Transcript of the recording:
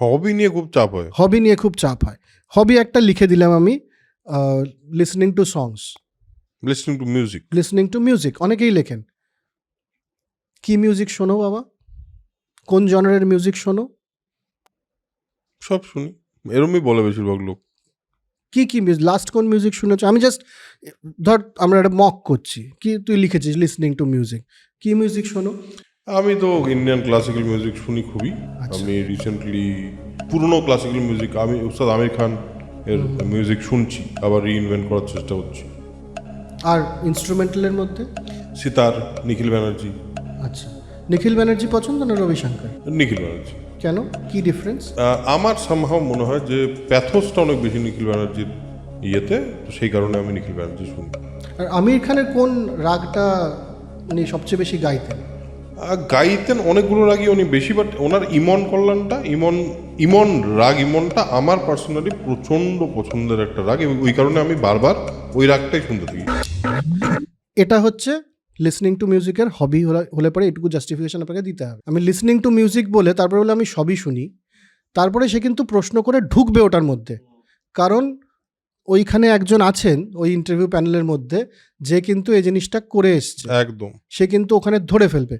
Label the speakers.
Speaker 1: হবি নিয়ে খুব চাপ হয়।
Speaker 2: হবি নিয়ে খুব চাপ হয়। হবি একটা লিখে দিলাম আমি listening to songs
Speaker 1: listening to music
Speaker 2: listening to music অনেকেই লেখেন। কি মিউজিক শোনো বাবা? কোন জনারের মিউজিক শোনো?
Speaker 1: সব শুনি। এরমই বলে বেশিরভাগ লোক।
Speaker 2: কি কি মিউজিক লাস্ট কোন মিউজিক শুনেছো? আমি জাস্ট ধর আমরা একটা মক করছি। কি তুই লিখেছিস লিসনিং টু মিউজিক কি মিউজিক শোনো?
Speaker 1: আমি তো ইন্ডিয়ান ক্লাসিক্যাল মিউজিক শুনি খুবই। আমি রিসেন্টলি পুরনো ক্লাসিক্যাল মিউজিক আমি উস্তাদ আমির খান এর মিউজিক শুনছি আবার রিইনভেন্ট করার চেষ্টা করছি।
Speaker 2: আর ইনস্ট্রুমেন্টালের মধ্যে?
Speaker 1: সিতার নিখিল ব্যানার্জি।
Speaker 2: আচ্ছা। নিখিল ব্যানার্জি পছন্দ না রবিশঙ্কর
Speaker 1: নিখিল ব্যানার্জি।
Speaker 2: কেন? কি ডিফারেন্স
Speaker 1: আমার সম্ভব মনে হয় যে প্যাথোসটা অনেক বেশি নিখিল ব্যানার্জির ইয়েতে তো সেই কারণে আমি নিখিল ব্যানার্জি শুনি।
Speaker 2: আর আমির খানের কোন রাগটা উনি সবচেয়ে বেশি গাইতেন?
Speaker 1: গাইতেন অনেকগুলো রাগই উনি বেশি বাট ওনার ইমন কল্যাণটা ইমন ইমন রাগ ইমনটা আমার পার্সোনালি প্রচণ্ড পছন্দের একটা রাগ এবং ওই কারণে আমি বারবার ওই রাগটাই শুনতে থাকি।
Speaker 2: এটা হচ্ছে লিসনিং টু মিউজিকের হবি হলে পরে এটুকু জাস্টিফিকেশন আপনাকে দিতে হবে। আমি লিসনিং টু মিউজিক বলে তারপরে বলে আমি সবই শুনি তারপরে সে কিন্তু প্রশ্ন করে ঢুকবে ওটার মধ্যে। কারণ ওইখানে একজন আছেন ওই ইন্টারভিউ প্যানেলের মধ্যে যে কিন্তু এই জিনিসটা করে এসছে।
Speaker 1: একদম।
Speaker 2: সে কিন্তু ওখানে ধরে ফেলবে।